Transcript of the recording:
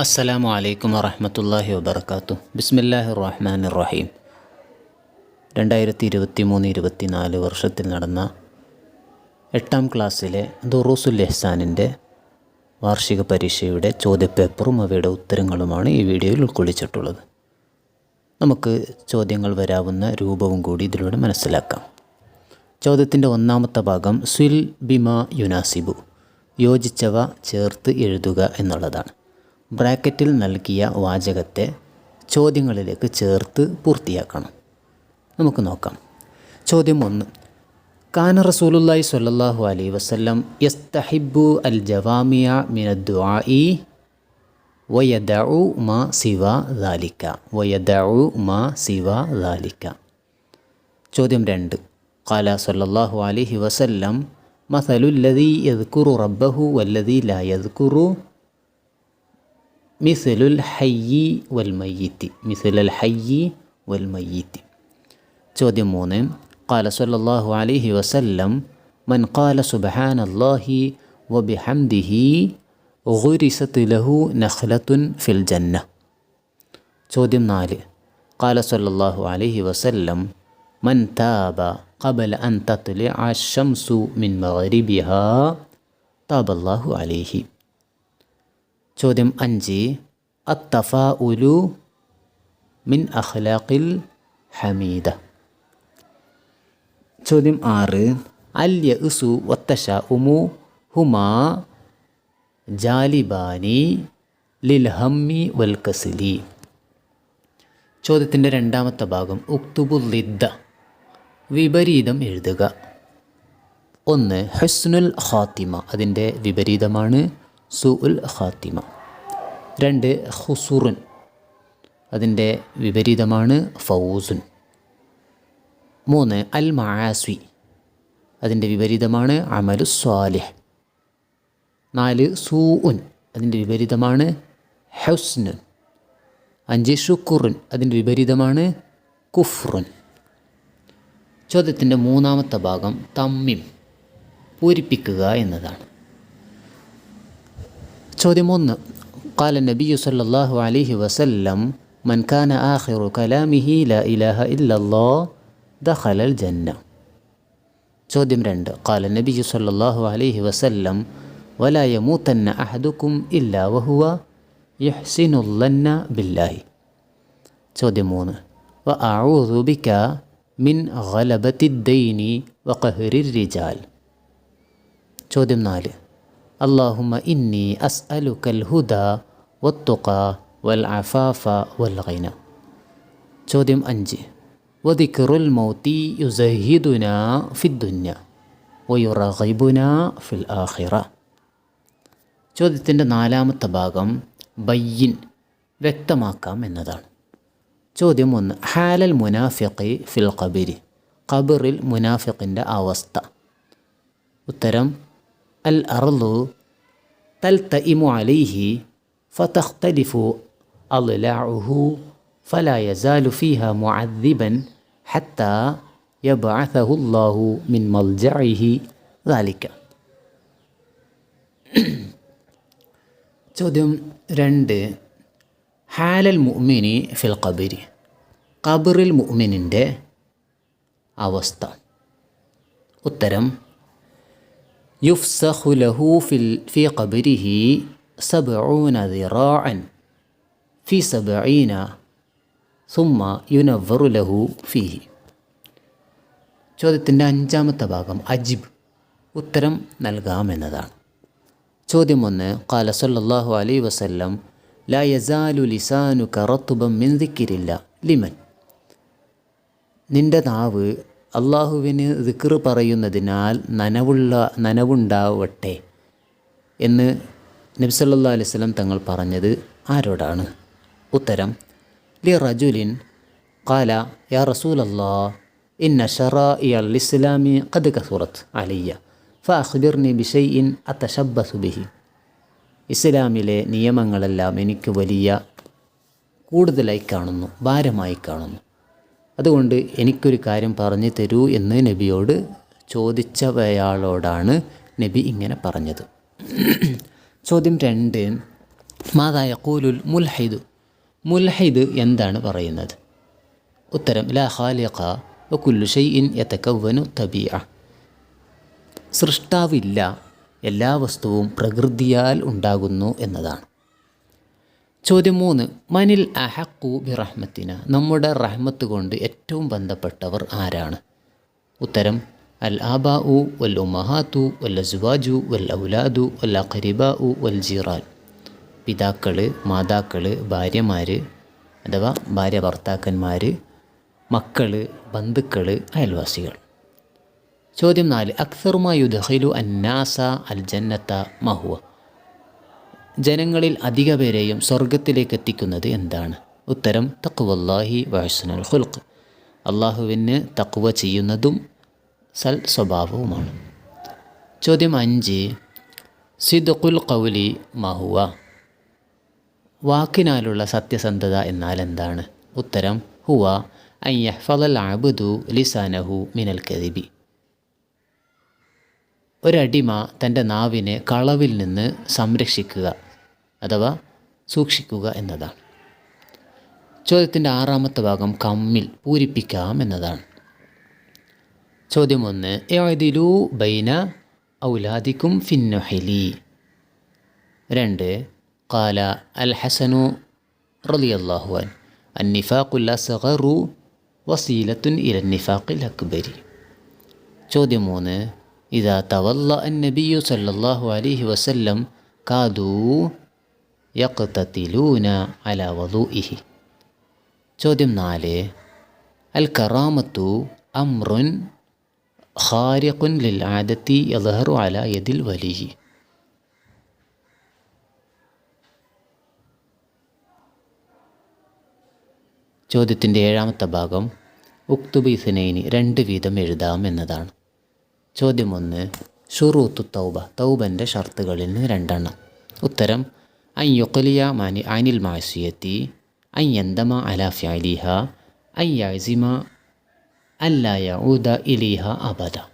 അസ്സലാമു അലൈക്കും വറഹമത്തല്ലാഹി വബർക്കാത്തു ബിസ്മില്ലാഹി റഹ്മാൻ റഹീം രണ്ടായിരത്തി ഇരുപത്തി മൂന്ന് ഇരുപത്തി നാല് വർഷത്തിൽ നടന്ന എട്ടാം ക്ലാസ്സിലെ ദുറൂസുൽ എഹ്സാനിന്റെ വാർഷിക പരീക്ഷയുടെ ചോദ്യപേപ്പറും അവയുടെ ഉത്തരങ്ങളുമാണ് ഈ വീഡിയോയിൽ ഉൾക്കൊള്ളിച്ചിട്ടുള്ളത്. നമുക്ക് ചോദ്യങ്ങൾ വരാവുന്ന രൂപവും കൂടി ഇതിലൂടെ മനസ്സിലാക്കാം. ചോദ്യത്തിന്റെ ഒന്നാമത്തെ ഭാഗം സുൽ ബിമ യുനാസിബു. യോജിച്ചവ ചേർത്ത് എഴുതുക എന്നുള്ളതാണ്. ബ്രാക്കറ്റിൽ നൽകിയ വാചകത്തെ ചോദ്യങ്ങളിലേക്ക് ചേർത്ത് പൂർത്തിയാക്കണം. നമുക്ക് നോക്കാം. ചോദ്യം ഒന്ന്. കാന റസൂലുല്ലായി സല്ലാഹു അലൈ വസ്ലം യസ്തഹിബു അൽ ജവാമിയ മിനദ്വായി ഉ മാ സിവ ദാലിക്ക. ഉ മാ സിവ ദാലിക്ക. ചോദ്യം രണ്ട്. കാല സൊല്ലാഹു അലഹി വസല്ലം മസലുല്ലതി യദ്കുറു റബ്ബഹു വല്ലതി ലാ യദ്കുറു مثل الحي والميت مثل الحي والميت ചോദ്യം മൂന്ന് قال صلى الله عليه وسلم من قال سبحان الله وبحمده غرست له نخلة في الجنة ചോദ്യം നാല് قال صلى الله عليه وسلم من تاب قبل أن تطلع الشمس من مغربها تاب الله عليه ചോദ്യം അഞ്ച്. അത്തഫാ ഉലു മിൻ അഖ്ലാഖിൽ ഹമീദ. ചോദ്യം ആറ്. അൽ ഉസു വത്തഷ ഉമു ഹുമാ ജാലിബാനി ലിൽ ഹമ്മി വൽ ചോദ്യത്തിന്റെ രണ്ടാമത്തെ ഭാഗം ഉക്തുബുല്ലിദ്ദ വിപരീതം എഴുതുക. ഒന്ന് ഹസ്നുൽ ഖാത്തിമ. അതിന്റെ വിപരീതമാണ് സുഉൽ ഖാത്തിമ. രണ്ട് ഹുസുറുൻ അതിന്റെ വിപരീതമാണ് ഫൗസുൻ. മൂന്ന് അൽ മആസ്വി അതിന്റെ വിപരീതമാണ് അമലു സ്വാലിഹ്. നാല് സൂഉൻ. അതിന്റെ വിപരീതമാണ് ഹുസ്നുൻ. അഞ്ച് ഷുക്കുറുൻ അതിന്റെ വിപരീതമാണ് കുഫ്റുൻ. ചോദ്യത്തിന്റെ മൂന്നാമത്തെ ഭാഗം തമ്മിം പൂരിപ്പിക്കുക എന്നതാണ്. ചോദ്യം ഒന്ന് قال النبي صلى الله عليه وسلم من كان آخر كلامه لا إله إلا الله دخل الجنة ചോദ്യം രണ്ട് قال النبي صلى الله عليه وسلم ولا يموتن أحدكم إلا وهو يحسن الظن بالله ചോദ്യം മൂന്ന് وأعوذ بك من غلبة الدين وقهر الرجال ചോദ്യം നാല് اللهم إني أسألك الهدى والتقى والعفاف والغنى ചോദ്യം അഞ്ച് وذكر الموت يزهدنا في الدنيا ويرغبنا في الآخرة ചോദ്യത്തിൻ്റെ നാലാമത്തെ ഭാഗം ബയ്യിൻ വ്യക്തമാക്കാം എന്നതാണ് ചോദ്യം ഒന്ന് ഹാലൽ മുനാഫിഖി ഫിൽ ഖബിരി ഖബറിൽ മുനാഫിഖിൻ്റെ അവസ്ഥ ഉത്തരം അൽ അർലു തൽതഇമു അലൈഹി فتختلف أضلاعه فلا يزال فيها معذبا حتى يبعثه الله من ملجعه ذلك ചോദ്യം രണ്ട് ഹാലൽ മുഅ്മിനി ഫിൽ ഖബരി ഖബറിൽ മുഅ്മിനിൻ്റെ അവസ്ഥ ഉത്തരം يفسخ له في في قبره സബഊന ذراعا في സബഈന ثم ينظر له فيه. ചോദ്യത്തിന്റെ അഞ്ചാമത്തെ ഭാഗം അജിബ്. ഉത്തരം നൽകാമെന്നതാണ്. ചോദ്യം ഒന്ന് കാല സല്ലാഹു അലൈ വസല്ലം ലാ യസാലു ലിസാനു കറത്തുബം മിൻ ദിക്കിരില്ല. ലിമൻ? നിന്റെ നാവ് അള്ളാഹുവിന് ദിക്ർ പറയുന്നതിനാൽ നനവുള്ള നനവുണ്ടാവട്ടെ എന്ന് നബ്സല്ലാ അലൈഹി സ്വലം തങ്ങൾ പറഞ്ഞത് ആരോടാണ്? ഉത്തരം ലി റജുലിൻ കാല യാ റസൂൽ അല്ലാ ഇന്ന ഷറാ അൽ ഇസ്ലാമി ഖദ് കസൂറത്ത് അലിയ ഫഅഖ്ബിർനി ബിഷൈഇൻ അത്തശബ്ബസു ബിഹി. ഇസ്ലാമിലെ നിയമങ്ങളെല്ലാം എനിക്ക് വലിയ കൂടുതലായി കാണുന്നു ഭാരമായി കാണുന്നു. അതുകൊണ്ട് എനിക്കൊരു കാര്യം പറഞ്ഞു തരൂ എന്ന് നബിയോട് ചോദിച്ചവയാളോടാണ് നബി ഇങ്ങനെ പറഞ്ഞത്. ചോദ്യം രണ്ട് മാതായ കൂലുൽ മുൽഹൈദ്? മുൽഹൈദ് എന്താണ് പറയുന്നത്? ഉത്തരം ലാ ഖാലിഖ വകുല്ലു ഷൈഇൻ എത്തക്കവനു തബിയ സൃഷ്ടാവില്ല എല്ലാ വസ്തുവും പ്രകൃതിയാൽ ഉണ്ടാകുന്നു എന്നതാണ്. ചോദ്യം മൂന്ന് മനിൽ അഹക്കു ബി റഹ്മത്തിന നമ്മുടെ റഹ്മത്ത് കൊണ്ട് ഏറ്റവും ബന്ധപ്പെട്ടവർ ആരാണ്? ഉത്തരം അൽ ആബാ ഉ വൽ ഉമഹാത്തു വൽ അസ്വാജു വൽ ഔലാദു വൽ അഖരിബ ഉ വൽ ജിറാൻ. പിതാക്കൾ മാതാക്കൾ ഭാര്യമാർ അഥവാ ഭാര്യ ഭർത്താക്കന്മാർ മക്കൾ ബന്ധുക്കൾ അയൽവാസികൾ. ചോദ്യം നാല് അക്സറുമായു ദഹിലു അന്നാസ അൽ ജന്നത്ത മഹുവ? ജനങ്ങളിൽ അധിക പേരെയും സ്വർഗത്തിലേക്ക് എത്തിക്കുന്നത് എന്താണ്? ഉത്തരം തക്കുവല്ലാഹി വഹസ്നുൽ ഹുൽഖ് അള്ളാഹുവിന് തക്കുവ ചെയ്യുന്നതും സൽ സ്വഭാവവുമാണ്. ചോദ്യം അഞ്ച് സിദ്ഖുൽ കൗലി മഹുവ വാക്കിനാലുള്ള സത്യസന്ധത എന്നാൽ എന്താണ്? ഉത്തരം ഹുവ അയ്യഹ്ഫലൽ അബുദു ലിസാനഹു മിനൽ കദിബി. ഒരടിമ തന്റെ നാവിനെ കളവിൽ നിന്ന് സംരക്ഷിക്കുക അഥവാ സൂക്ഷിക്കുക എന്നതാണ് ചോദ്യത്തിന്റെ ആറാമത്തെ ഭാഗം കമ്മിൽ പൂരിപ്പിക്കാം എന്നതാണ്. ചോദ്യം ഒന്ന് ഏതിലു ബൈന ഔലാദിക്കും ഫിന്നുഹലി? രണ്ട് കാല അൽ ഹസനു റളിയല്ലാഹു അൻ അന്നിഫാഖുൽ സഹറു വസീലത്തുൻ ഇരന്നിഫാഖിൽ അക്ബരി? ചോദ്യം മൂന്ന് ഇതാ തവല്ല നബിയു സല്ലല്ലാഹു അലിഹി വസല്ലം കാദു യഖ്തതിലൂന അല വദൂഇഹി. ചോദ്യം നാല് അൽ കറാമത്തു അമ്രുൻ ഖാരിഖുൻ ലിൽ ആദത്തി യദ്ഹറു അല യദിൽ വലിഹി ചോദ്യത്തിന്റെ ഏഴാമത്തെ ഭാഗം ഉക്തുബിസനൈനി രണ്ട് വീതം എഴുതാം എന്നതാണ്. ചോദ്യം ഒന്ന് ഷുറൂത്തു തൗബ. തൗബന്റെ ഷർത്തുകളിൽ നിന്ന് രണ്ടെണ്ണം. ഉത്തരം അൻ യുക്കലിയ മാനി അനിൽ മാസിയത്തി അൻ യന്തമ അല ഫ്യാലിഹ അൻ യാസിമ അല്ല യഊദ ഇലിഹ അബദ.